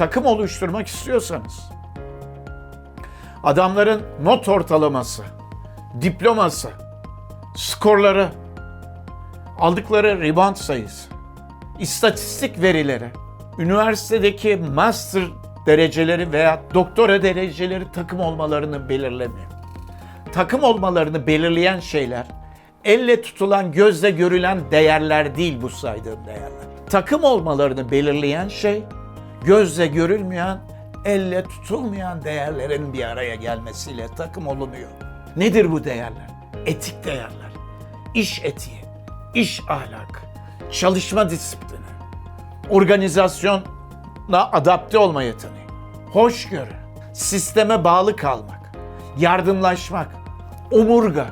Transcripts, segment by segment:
takım oluşturmak istiyorsanız adamların not ortalaması, diploması, skorları, aldıkları rebound sayısı, istatistik verileri, üniversitedeki master dereceleri veya doktora dereceleri takım olmalarını belirlemiyor. Takım olmalarını belirleyen şeyler elle tutulan, gözle görülen değerler değil bu saydığım değerler. Takım olmalarını belirleyen şey gözle görülmeyen, elle tutulmayan değerlerin bir araya gelmesiyle takım olunuyor. Nedir bu değerler? Etik değerler, iş etiği, iş ahlakı, çalışma disiplini, organizasyona adapte olma yeteneği, hoşgörü, sisteme bağlı kalmak, yardımlaşmak, omurga,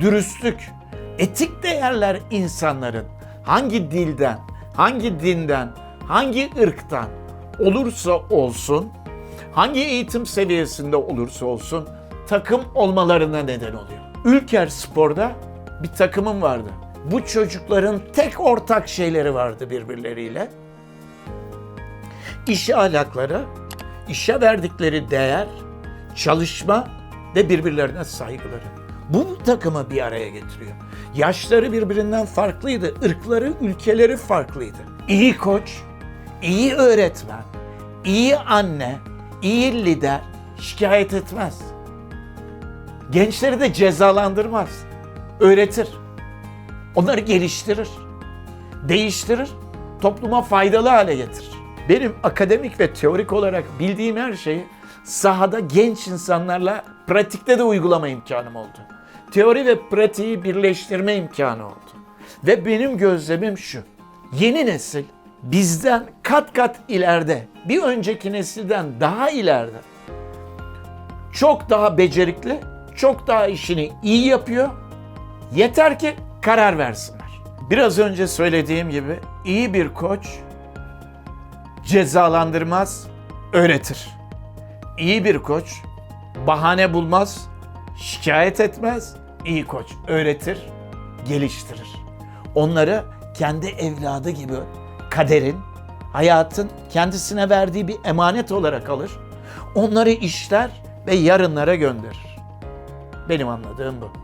dürüstlük, etik değerler insanların hangi dilden, hangi dinden, hangi ırktan olursa olsun, hangi eğitim seviyesinde olursa olsun takım olmalarına neden oluyor. Ülker Spor'da bir takımım vardı. Bu çocukların tek ortak şeyleri vardı birbirleriyle. İş ahlakları, işe verdikleri değer, çalışma ve birbirlerine saygıları. Bu takımı bir araya getiriyor. Yaşları birbirinden farklıydı, ırkları, ülkeleri farklıydı. İyi koç, iyi öğretmen, iyi anne, iyi lider şikayet etmez. Gençleri de cezalandırmaz. Öğretir. Onları geliştirir. Değiştirir. Topluma faydalı hale getirir. Benim akademik ve teorik olarak bildiğim her şeyi sahada genç insanlarla pratikte de uygulama imkanım oldu. Teori ve pratiği birleştirme imkanı oldu. Ve benim gözlemim şu. Yeni nesil bizden kat kat ileride, bir önceki nesilden daha ileride çok daha becerikli, çok daha işini iyi yapıyor. Yeter ki karar versinler. Biraz önce söylediğim gibi iyi bir koç cezalandırmaz, öğretir. İyi bir koç bahane bulmaz, şikayet etmez. İyi koç öğretir, geliştirir. Onları kendi evladı gibi kaderin, hayatın kendisine verdiği bir emanet olarak alır. Onları işler ve yarınlara gönderir. Benim anladığım bu.